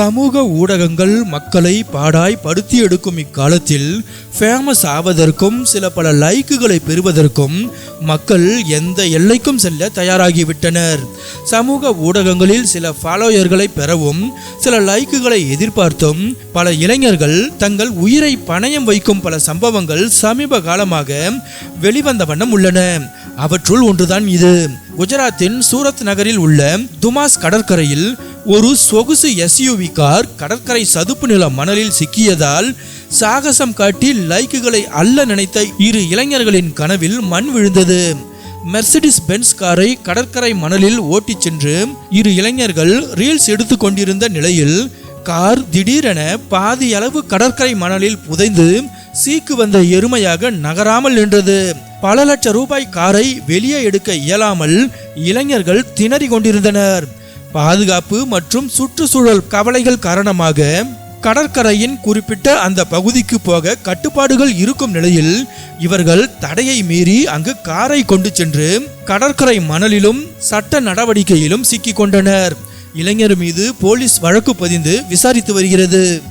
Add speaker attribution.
Speaker 1: சமூக ஊடகங்கள் மக்களை பாடாய் படுத்தி எடுக்கும் இக்காலத்தில் ஃபேமஸ் ஆவதற்கும் சில பல லைக்குகளை பெறுவதற்கும் மக்கள் எந்த எல்லைக்கும் செல்ல தயாராகிவிட்டனர். சமூக ஊடகங்களில் சில ஃபாலோயர்களை பெறவும் சில லைக்குகளை எதிர்பார்த்தும் பல இளைஞர்கள் தங்கள் உயிரை பணயம் வைக்கும் பல சம்பவங்கள் சமீப காலமாக வெளிவந்த வண்ணம் உள்ளன. அவற்றுள் ஒன்றுதான் இது. குஜராத்தின் சூரத் நகரில் உள்ள துமாஸ் கடற்கரையில் ஒரு சொகுசு எஸ்யூவி கார் கடற்கரை சதுப்பு நில மணலில் சிக்கியதால் சாகசம் காட்டி லைக்குகளை அல்ல நினைத்த இரு இளைஞர்களின் கனவில் மண் விழுந்தது. மெர்சிடிஸ் பென்ஸ் காரை கடற்கரை மணலில் ஓட்டிச் சென்று இரு இளைஞர்கள் ரீல்ஸ் எடுத்து கொண்டிருந்த நிலையில் கார் திடீரென பாதியளவு கடற்கரை மணலில் புதைந்து சீக்கு வந்த எருமையாக நகராமல் நின்றது. பல லட்ச ரூபாய் காரை வெளியே எடுக்க இயலாமல் இளைஞர்கள் திணறி கொண்டிருந்தனர். பாதுகாப்பு மற்றும் சுற்றுச்சூழல் கவலைகள் காரணமாக கடற்கரையின் குறிப்பிட்ட அந்த பகுதிக்கு போக கட்டுப்பாடுகள் இருக்கும் நிலையில் இவர்கள் தடையை மீறி அங்கு காரை கொண்டு சென்று கடற்கரை மணலிலும் சட்ட நடவடிக்கையிலும் சிக்கிக் கொண்டனர். இளைஞர் மீது போலீஸ் வழக்கு பதிந்து விசாரித்து வருகிறது.